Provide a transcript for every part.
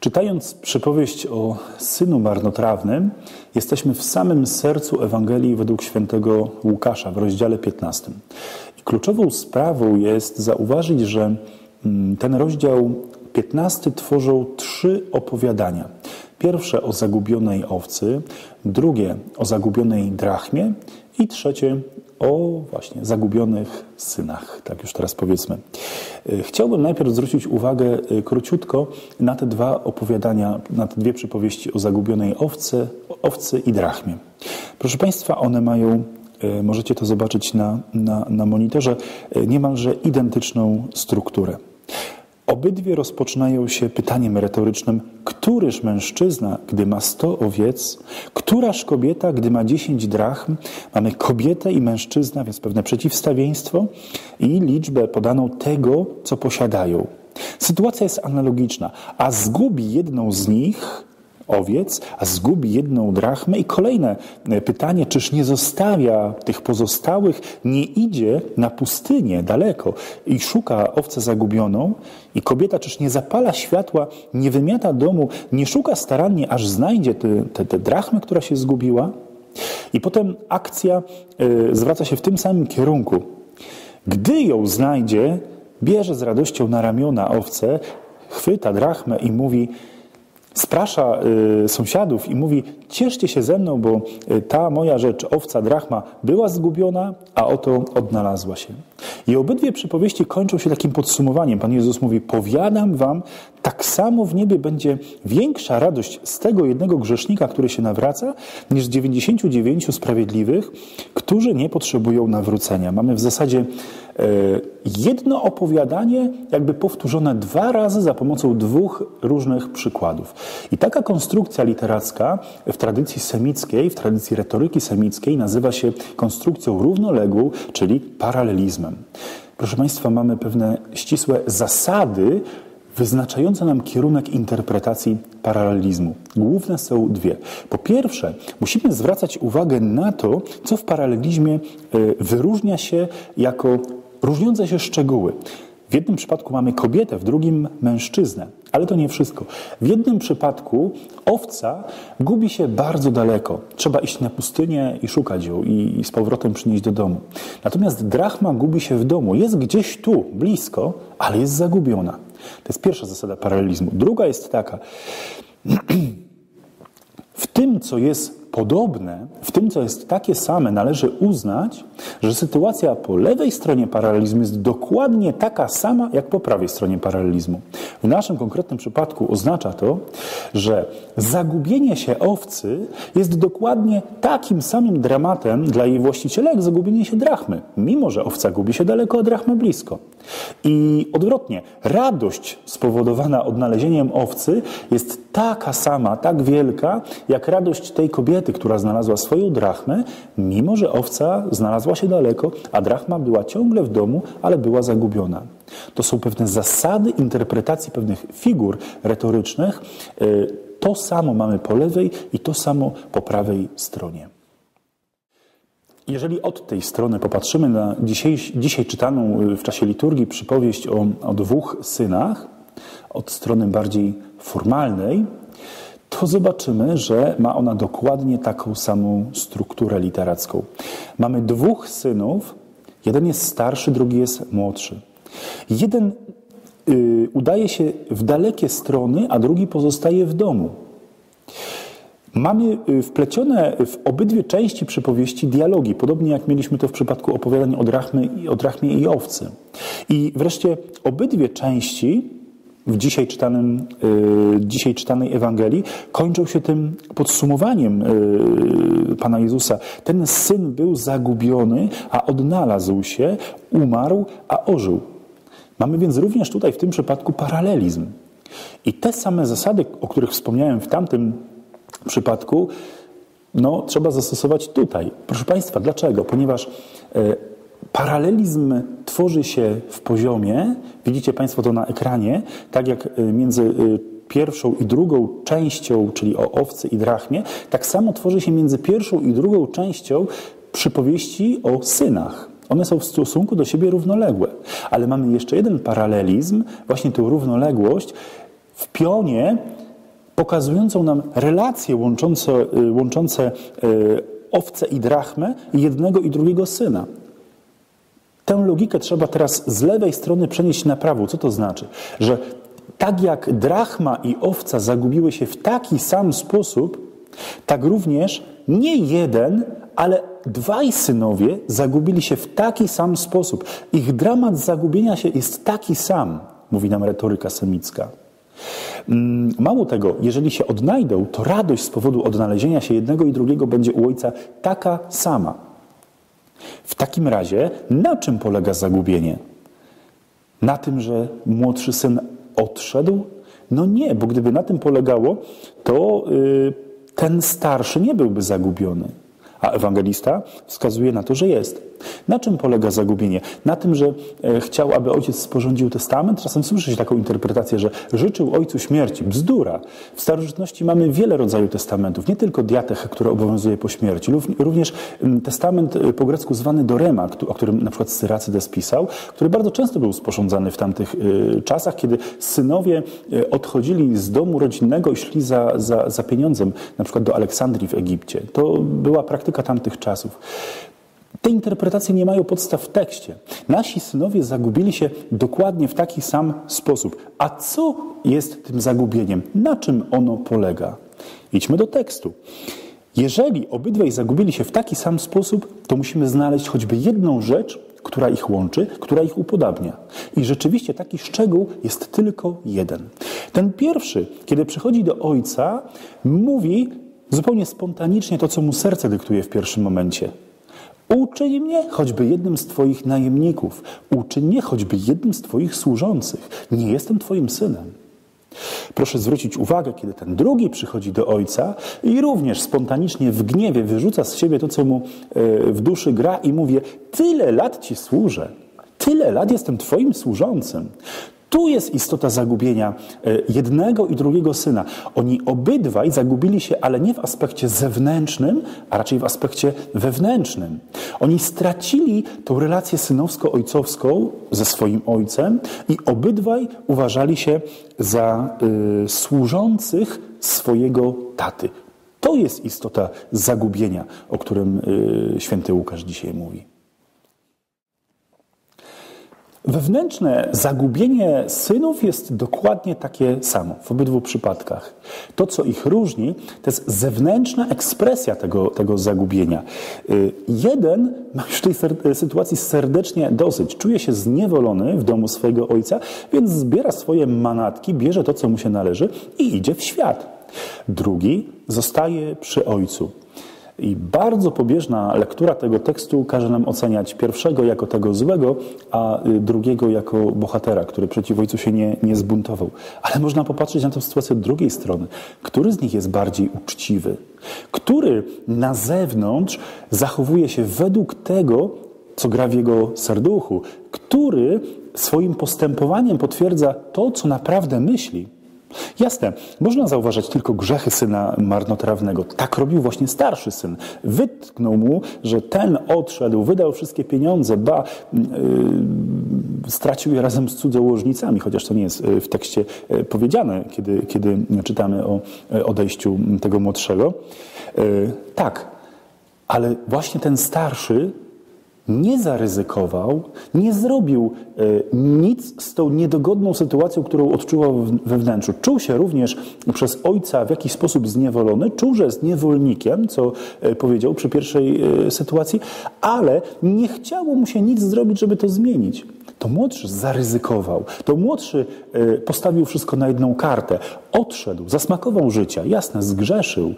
Czytając przypowieść o synu marnotrawnym, jesteśmy w samym sercu Ewangelii według świętego Łukasza w rozdziale 15. I kluczową sprawą jest zauważyć, że mm, ten rozdział 15 tworzą trzy opowiadania. Pierwsze o zagubionej owcy, drugie o zagubionej drachmie i trzecie o właśnie zagubionych synach, tak już teraz powiedzmy. E, chciałbym najpierw zwrócić uwagę e, króciutko na te dwa opowiadania, na te dwie przypowieści o zagubionej owcy, owcy i drachmie. Proszę Państwa, one mają, e, możecie to zobaczyć na, na, na monitorze, niemalże identyczną strukturę. Obydwie rozpoczynają się pytaniem retorycznym: któryż mężczyzna, gdy ma sto owiec, któraż kobieta, gdy ma dziesięć drachm? Mamy kobietę i mężczyzna, więc pewne przeciwstawieństwo i liczbę podaną tego, co posiadają. Sytuacja jest analogiczna, a zgubi jedną z nich, owiec, a zgubi jedną drachmę. I kolejne e, pytanie, czyż nie zostawia tych pozostałych, nie idzie na pustynię daleko i szuka owcę zagubioną i kobieta czyż nie zapala światła, nie wymiata domu, nie szuka starannie, aż znajdzie tę drachmę, która się zgubiła? I potem akcja y, zwraca się w tym samym kierunku. Gdy ją znajdzie, bierze z radością na ramiona owcę, chwyta drachmę i mówi – sprasza y, sąsiadów i mówi: Cieszcie się ze mną, bo y, ta moja rzecz, owca drachma, była zgubiona, a oto odnalazła się. I obydwie przypowieści kończą się takim podsumowaniem. Pan Jezus mówi: Powiadam wam, tak samo w niebie będzie większa radość z tego jednego grzesznika, który się nawraca, niż z 99 sprawiedliwych, którzy nie potrzebują nawrócenia. Mamy w zasadzie e, jedno opowiadanie, jakby powtórzone dwa razy za pomocą dwóch różnych przykładów. I taka konstrukcja literacka w tradycji semickiej, w tradycji retoryki semickiej nazywa się konstrukcją równoległą, czyli paralelizmem. Proszę Państwa, mamy pewne ścisłe zasady wyznaczające nam kierunek interpretacji paralelizmu. Główne są dwie. Po pierwsze, musimy zwracać uwagę na to, co w paralelizmie e, wyróżnia się jako różniące się szczegóły. W jednym przypadku mamy kobietę, w drugim mężczyznę. Ale to nie wszystko. W jednym przypadku owca gubi się bardzo daleko. Trzeba iść na pustynię i szukać ją i, z powrotem przynieść do domu. Natomiast drachma gubi się w domu. Jest gdzieś tu, blisko, ale jest zagubiona. To jest pierwsza zasada paralelizmu. Druga jest taka. W tym, co jest podobne, w tym, co jest takie same, należy uznać, że sytuacja po lewej stronie paralelizmu jest dokładnie taka sama, jak po prawej stronie paralelizmu. W naszym konkretnym przypadku oznacza to, że zagubienie się owcy jest dokładnie takim samym dramatem dla jej właściciela, jak zagubienie się drachmy, mimo że owca gubi się daleko, a drachmy blisko. I odwrotnie, radość spowodowana odnalezieniem owcy jest taka sama, tak wielka, jak radość tej kobiety, która znalazła swoją drachmę, mimo że owca znalazła się daleko, a drachma była ciągle w domu, ale była zagubiona. To są pewne zasady interpretacji pewnych figur retorycznych. Y, to samo mamy po lewej i to samo po prawej stronie. Jeżeli od tej strony popatrzymy na dzisiaj, dzisiaj czytaną y, w czasie liturgii przypowieść o, o dwóch synach, od strony bardziej formalnej, to zobaczymy, że ma ona dokładnie taką samą strukturę literacką. Mamy dwóch synów, jeden jest starszy, drugi jest młodszy. Jeden y, udaje się w dalekie strony, a drugi pozostaje w domu. Mamy y, wplecione w obydwie części przypowieści dialogi, podobnie jak mieliśmy to w przypadku opowiadań o drachmie, o drachmie i owcy. I wreszcie obydwie części w dzisiaj, czytanym, y, dzisiaj czytanej Ewangelii kończą się tym podsumowaniem y, Pana Jezusa. Ten syn był zagubiony, a odnalazł się, umarł, a ożył. Mamy więc również tutaj w tym przypadku paralelizm. I te same zasady, o których wspomniałem w tamtym przypadku, no, trzeba zastosować tutaj. Proszę Państwa, dlaczego? Ponieważ e, paralelizm tworzy się w poziomie, widzicie Państwo to na ekranie, tak jak e, między e, pierwszą i drugą częścią, czyli o owcy i drachmie, tak samo tworzy się między pierwszą i drugą częścią przypowieści o synach. One są w stosunku do siebie równoległe. Ale mamy jeszcze jeden paralelizm, właśnie tę równoległość w pionie pokazującą nam relacje łączące, y, łączące y, owce i drachmę jednego i drugiego syna. Tę logikę trzeba teraz z lewej strony przenieść na prawą. Co to znaczy? Że tak jak drachma i owca zagubiły się w taki sam sposób, tak również nie jeden, ale dwaj synowie zagubili się w taki sam sposób. Ich dramat zagubienia się jest taki sam, mówi nam retoryka semicka. Mm, mało tego, jeżeli się odnajdą, to radość z powodu odnalezienia się jednego i drugiego będzie u ojca taka sama. W takim razie, na czym polega zagubienie? Na tym, że młodszy syn odszedł? No nie, bo gdyby na tym polegało, to yy, ten starszy nie byłby zagubiony. A ewangelista wskazuje na to, że jest. Na czym polega zagubienie? Na tym, że e, chciał, aby ojciec sporządził testament. Czasem słyszy się taką interpretację, że życzył ojcu śmierci. Bzdura. W starożytności mamy wiele rodzajów testamentów. Nie tylko diatech, które obowiązuje po śmierci. Również testament e, po grecku zwany dorema, o którym na przykład Syracydes pisał, który bardzo często był sporządzany w tamtych e, czasach, kiedy synowie odchodzili z domu rodzinnego i szli za, za, za pieniądzem, na przykład do Aleksandrii w Egipcie. To była praktyka tamtych czasów. Te interpretacje nie mają podstaw w tekście. Nasi synowie zagubili się dokładnie w taki sam sposób. A co jest tym zagubieniem? Na czym ono polega? Idźmy do tekstu. Jeżeli obydwaj zagubili się w taki sam sposób, to musimy znaleźć choćby jedną rzecz, która ich łączy, która ich upodabnia. I rzeczywiście taki szczegół jest tylko jeden. Ten pierwszy, kiedy przychodzi do ojca, mówi zupełnie spontanicznie to, co mu serce dyktuje w pierwszym momencie. Uczyń mnie choćby jednym z Twoich najemników. Uczyń mnie choćby jednym z Twoich służących. Nie jestem Twoim synem. Proszę zwrócić uwagę, kiedy ten drugi przychodzi do ojca i również spontanicznie w gniewie wyrzuca z siebie to, co mu e, w duszy gra i mówi: Tyle lat ci służę, tyle lat jestem Twoim służącym. Tu jest istota zagubienia e, jednego i drugiego syna. Oni obydwaj zagubili się, ale nie w aspekcie zewnętrznym, a raczej w aspekcie wewnętrznym. Oni stracili tą relację synowsko-ojcowską ze swoim ojcem i obydwaj uważali się za y, służących swojego taty. To jest istota zagubienia, o którym y, święty Łukasz dzisiaj mówi. Wewnętrzne zagubienie synów jest dokładnie takie samo w obydwu przypadkach. To, co ich różni, to jest zewnętrzna ekspresja tego, tego zagubienia. Y, jeden ma już tej sytuacji serdecznie dosyć. Czuje się zniewolony w domu swojego ojca, więc zbiera swoje manatki, bierze to, co mu się należy i idzie w świat. Drugi zostaje przy ojcu. I bardzo pobieżna lektura tego tekstu każe nam oceniać pierwszego jako tego złego, a y, drugiego jako bohatera, który przeciw ojcu się nie, nie zbuntował. Ale można popatrzeć na tę sytuację od drugiej strony. Który z nich jest bardziej uczciwy? Który na zewnątrz zachowuje się według tego, co gra w jego serduchu? Który swoim postępowaniem potwierdza to, co naprawdę myśli? Jasne, można zauważać tylko grzechy syna marnotrawnego. Tak robił właśnie starszy syn. Wytknął mu, że ten odszedł, wydał wszystkie pieniądze, ba, yy, stracił je razem z cudzołożnicami, chociaż to nie jest y, w tekście y, powiedziane, kiedy, kiedy czytamy o y, odejściu tego młodszego. Yy, tak, ale właśnie ten starszy nie zaryzykował, nie zrobił e, nic z tą niedogodną sytuacją, którą odczuwał we wnętrzu. Czuł się również przez ojca w jakiś sposób zniewolony, czuł, że jest niewolnikiem, co e, powiedział przy pierwszej e, sytuacji, ale nie chciało mu się nic zrobić, żeby to zmienić. To młodszy zaryzykował, to młodszy postawił wszystko na jedną kartę, odszedł, zasmakował życia, jasne, zgrzeszył,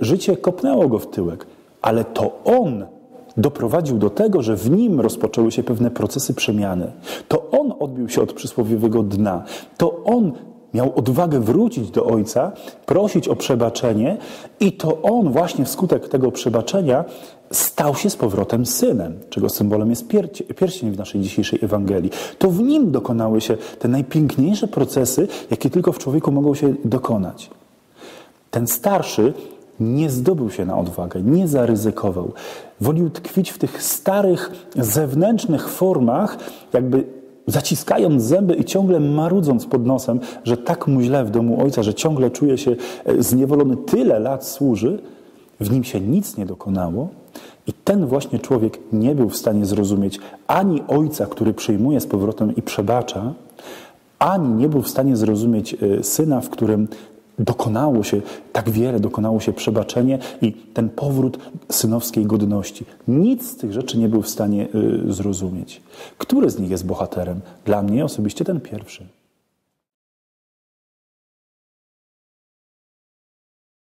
życie kopnęło go w tyłek, ale to on doprowadził do tego, że w nim rozpoczęły się pewne procesy przemiany. To on odbił się od przysłowiowego dna. To on miał odwagę wrócić do ojca, prosić o przebaczenie, i to on właśnie wskutek tego przebaczenia stał się z powrotem synem, czego symbolem jest pierścień w naszej dzisiejszej Ewangelii. To w nim dokonały się te najpiękniejsze procesy, jakie tylko w człowieku mogą się dokonać. Ten starszy nie zdobył się na odwagę, nie zaryzykował. Wolił tkwić w tych starych, zewnętrznych formach, jakby zaciskając zęby i ciągle marudząc pod nosem, że tak mu źle w domu ojca, że ciągle czuje się e, zniewolony, tyle lat służy, w nim się nic nie dokonało. I ten właśnie człowiek nie był w stanie zrozumieć ani ojca, który przyjmuje z powrotem i przebacza, ani nie był w stanie zrozumieć e, syna, w którym dokonało się tak wiele, dokonało się przebaczenie i ten powrót synowskiej godności. Nic z tych rzeczy nie był w stanie y, zrozumieć. Który z nich jest bohaterem? Dla mnie osobiście ten pierwszy.